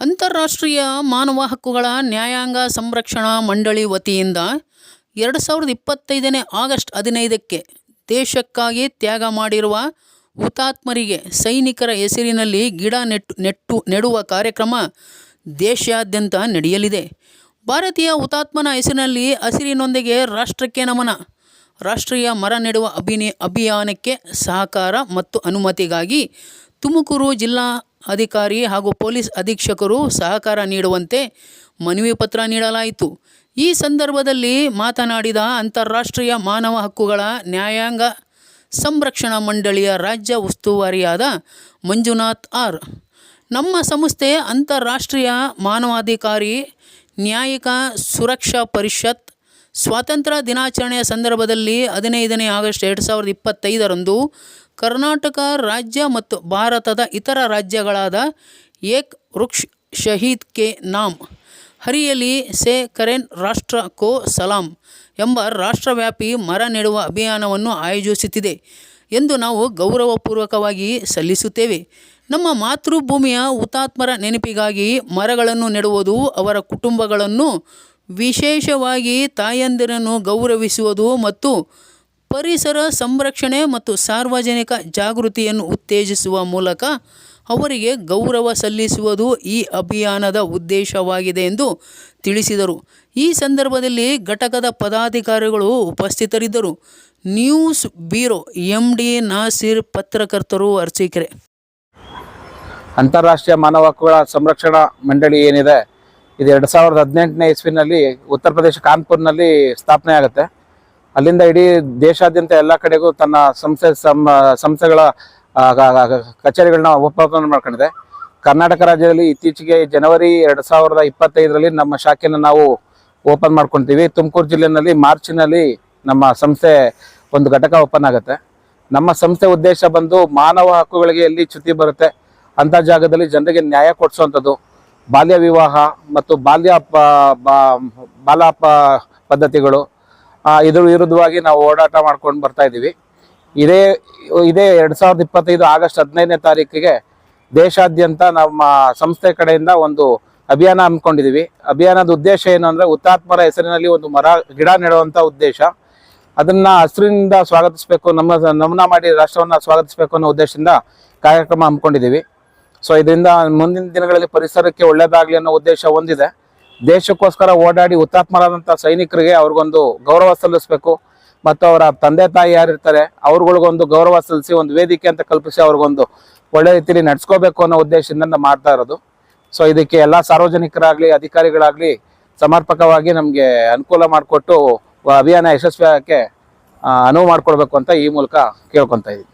ಅಂತಾರಾಷ್ಟ್ರೀಯ ಮಾನವ ಹಕ್ಕುಗಳ ನ್ಯಾಯಾಂಗ ಸಂರಕ್ಷಣಾ ಮಂಡಳಿ ವತಿಯಿಂದ ಎರಡು ಸಾವಿರದ ಇಪ್ಪತ್ತೈದನೇ ಆಗಸ್ಟ್ ಹದಿನೈದಕ್ಕೆ ದೇಶಕ್ಕಾಗಿ ತ್ಯಾಗ ಮಾಡಿರುವ ಹುತಾತ್ಮರಿಗೆ ಸೈನಿಕರ ಹೆಸರಿನಲ್ಲಿ ಗಿಡ ನೆಟ್ಟು ನೆಟ್ಟು, ನೆಡುವ ಕಾರ್ಯಕ್ರಮ ದೇಶಾದ್ಯಂತ ನಡೆಯಲಿದೆ. ಭಾರತೀಯ ಹುತಾತ್ಮನ ಹೆಸರಿನಲ್ಲಿ ಹಸಿರಿನೊಂದಿಗೆ ರಾಷ್ಟ್ರಕ್ಕೆ ನಮನ, ರಾಷ್ಟ್ರೀಯ ಮರ ನೆಡುವ ಅಭಿನಯ ಅಭಿಯಾನಕ್ಕೆ ಸಹಕಾರ ಮತ್ತು ಅನುಮತಿಗಾಗಿ ತುಮಕೂರು ಜಿಲ್ಲಾ ಅಧಿಕಾರಿ ಹಾಗೂ ಪೊಲೀಸ್ ಅಧೀಕ್ಷಕರು ಸಹಕಾರ ನೀಡುವಂತೆ ಮನವಿ ಪತ್ರ ನೀಡಲಾಯಿತು. ಈ ಸಂದರ್ಭದಲ್ಲಿ ಮಾತನಾಡಿದ ಅಂತಾರಾಷ್ಟ್ರೀಯ ಮಾನವ ಹಕ್ಕುಗಳ ನ್ಯಾಯಾಂಗ ಸಂರಕ್ಷಣಾ ಮಂಡಳಿಯ ರಾಜ್ಯ ಉಸ್ತುವಾರಿಯಾದ ಮಂಜುನಾಥ್ ಆರ್. ನಮ್ಮ ಸಂಸ್ಥೆ ಅಂತಾರಾಷ್ಟ್ರೀಯ ಮಾನವಾಧಿಕಾರಿ ನ್ಯಾಯಿಕ ಸುರಕ್ಷಾ ಪರಿಷತ್ ಸ್ವಾತಂತ್ರ್ಯ ದಿನಾಚರಣೆಯ ಸಂದರ್ಭದಲ್ಲಿ ಹದಿನೈದನೇ ಆಗಸ್ಟ್ ಎರಡು ಸಾವಿರದ ಇಪ್ಪತ್ತೈದರಂದು ಕರ್ನಾಟಕ ರಾಜ್ಯ ಮತ್ತು ಭಾರತದ ಇತರ ರಾಜ್ಯಗಳಾದ ಏಕ್ ವೃಕ್ಷ್ ಶಹೀದ್ ಕೆ ನಾಮ್, ಹರಿಯಲಿ ಸೆ ಕರೆನ್ ರಾಷ್ಟ್ರ ಕೋ ಸಲಾಂ ಎಂಬ ರಾಷ್ಟ್ರವ್ಯಾಪಿ ಮರ ನೆಡುವ ಅಭಿಯಾನವನ್ನು ಆಯೋಜಿಸುತ್ತಿದೆ ಎಂದು ನಾವು ಗೌರವಪೂರ್ವಕವಾಗಿ ಸಲ್ಲಿಸುತ್ತೇವೆ. ನಮ್ಮ ಮಾತೃಭೂಮಿಯ ಹುತಾತ್ಮರ ನೆನಪಿಗಾಗಿ ಮರಗಳನ್ನು ನೆಡುವುದು ಅವರ ಕುಟುಂಬಗಳನ್ನು ವಿಶೇಷವಾಗಿ ತಾಯಂದಿರನ್ನು ಗೌರವಿಸುವುದು ಮತ್ತು ಪರಿಸರ ಸಂರಕ್ಷಣೆ ಮತ್ತು ಸಾರ್ವಜನಿಕ ಜಾಗೃತಿಯನ್ನು ಉತ್ತೇಜಿಸುವ ಮೂಲಕ ಅವರಿಗೆ ಗೌರವ ಸಲ್ಲಿಸುವುದು ಈ ಅಭಿಯಾನದ ಉದ್ದೇಶವಾಗಿದೆ ಎಂದು ತಿಳಿಸಿದರು. ಈ ಸಂದರ್ಭದಲ್ಲಿ ಘಟಕದ ಪದಾಧಿಕಾರಿಗಳು ಉಪಸ್ಥಿತರಿದ್ದರು. News bureau M D Nasir ಪತ್ರಕರ್ತರು ಅರಸೀಕೆರೆ ಅಂತಾರಾಷ್ಟ್ರೀಯ ಮಾನವ ಹಕ್ಕುಗಳ ಸಂರಕ್ಷಣಾ ಮಂಡಳಿ ಏನಿದೆ ಇದು ಎರಡು ಸಾವಿರದ ಹದಿನೆಂಟನೇ ಇಸ್ವಿನಲ್ಲಿ ಉತ್ತರ ಪ್ರದೇಶ ಕಾನ್ಪುರ್ನಲ್ಲಿ ಸ್ಥಾಪನೆ ಆಗುತ್ತೆ. ಅಲ್ಲಿಂದ ಇಡೀ ದೇಶಾದ್ಯಂತ ಎಲ್ಲ ಕಡೆಗೂ ತನ್ನ ಸಂಸ್ಥೆ ಸಂಸ್ಥೆಗಳ ಕಚೇರಿಗಳನ್ನ ಉಪಪಾದನೆ ಮಾಡ್ಕೊಂಡಿದೆ. ಕರ್ನಾಟಕ ರಾಜ್ಯದಲ್ಲಿ ಇತ್ತೀಚೆಗೆ ಜನವರಿ ಎರಡು ಸಾವಿರದ ಇಪ್ಪತ್ತೈದರಲ್ಲಿ ನಮ್ಮ ಶಾಖೆಯನ್ನು ನಾವು ಓಪನ್ ಮಾಡ್ಕೊತೀವಿ. ತುಮಕೂರು ಜಿಲ್ಲೆಯಲ್ಲಿ ಮಾರ್ಚ್ನಲ್ಲಿ ನಮ್ಮ ಸಂಸ್ಥೆ ಒಂದು ಘಟಕ ಓಪನ್ ಆಗುತ್ತೆ. ನಮ್ಮ ಸಂಸ್ಥೆ ಉದ್ದೇಶ ಬಂದು ಮಾನವ ಹಕ್ಕುಗಳಿಗೆ ಎಲ್ಲಿ ಚ್ಯುತಿ ಬರುತ್ತೆ ಅಂತ ಜಾಗದಲ್ಲಿ ಜನರಿಗೆ ನ್ಯಾಯ ಕೊಡಿಸುವಂಥದ್ದು. ಬಾಲ್ಯ ವಿವಾಹ ಮತ್ತು ಬಾಲ್ಯ ಪ- ಬಾ- ಬಾಲಾಪ ಪದ್ಧತಿಗಳು ಇದ್ರ ವಿರುದ್ಧವಾಗಿ ನಾವು ಓಡಾಟ ಮಾಡ್ಕೊಂಡು ಬರ್ತಾ ಇದ್ದೀವಿ. ಇದೇ ಇದೇ ಎರಡು ಸಾವಿರದ ಇಪ್ಪತ್ತೈದು ಆಗಸ್ಟ್ ಹದಿನೈದನೇ ತಾರೀಕಿಗೆ ದೇಶಾದ್ಯಂತ ನಮ್ಮ ಸಂಸ್ಥೆ ಕಡೆಯಿಂದ ಒಂದು ಅಭಿಯಾನ ಹಮ್ಮಿಕೊಂಡಿದ್ದೀವಿ. ಅಭಿಯಾನದ ಉದ್ದೇಶ ಏನು ಅಂದರೆ ಹುತಾತ್ಮರ ಹೆಸರಿನಲ್ಲಿ ಒಂದು ಮರ, ಗಿಡ ನೆಡುವಂಥ ಉದ್ದೇಶ. ಅದನ್ನ ಹಸಿರಿನಿಂದ ಸ್ವಾಗತಿಸಬೇಕು, ನಮ್ಮ, ನಮನ ಮಾಡಿ ರಾಷ್ಟ್ರವನ್ನ ಸ್ವಾಗತಿಸಬೇಕು ಅನ್ನೋ ಉದ್ದೇಶದಿಂದ ಕಾರ್ಯಕ್ರಮ ಹಮ್ಮಿಕೊಂಡಿದ್ದೀವಿ. ಸೊ ಇದರಿಂದ ಮುಂದಿನ ದಿನಗಳಲ್ಲಿ ಪರಿಸರಕ್ಕೆ ಒಳ್ಳೇದಾಗ್ಲಿ ಅನ್ನೋ ಉದ್ದೇಶ ಹೊಂದಿದೆ. ದೇಶಕ್ಕೋಸ್ಕರ ಓಡಾಡಿ ಹುತಾತ್ಮರಾದಂಥ ಸೈನಿಕರಿಗೆ ಅವ್ರಿಗೊಂದು ಗೌರವ ಸಲ್ಲಿಸಬೇಕು. ಮತ್ತು ಅವರ ತಂದೆ ತಾಯಿ ಯಾರಿರ್ತಾರೆ, ಅವ್ರಗಳಿಗೊಂದು ಗೌರವ ಸಲ್ಲಿಸಿ, ಒಂದು ವೇದಿಕೆ ಅಂತ ಕಲ್ಪಿಸಿ ಅವ್ರಿಗೊಂದು ಒಳ್ಳೆ ರೀತಿಯಲ್ಲಿ ನಡ್ಸ್ಕೋಬೇಕು ಅನ್ನೋ ಉದ್ದೇಶದಿಂದ ಮಾಡ್ತಾ ಇರೋದು. ಸೊ ಇದಕ್ಕೆ ಎಲ್ಲ ಸಾರ್ವಜನಿಕರಾಗಲಿ, ಅಧಿಕಾರಿಗಳಾಗಲಿ ಸಮರ್ಪಕವಾಗಿ ನಮಗೆ ಅನುಕೂಲ ಮಾಡಿಕೊಟ್ಟು ಅಭಿಯಾನ ಯಶಸ್ವಿಯಾಗಕ್ಕೆ ಅನುವು ಮಾಡಿಕೊಡ್ಬೇಕು ಅಂತ ಈ ಮೂಲಕ ಕೇಳ್ಕೊತಾ ಇದ್ದೀವಿ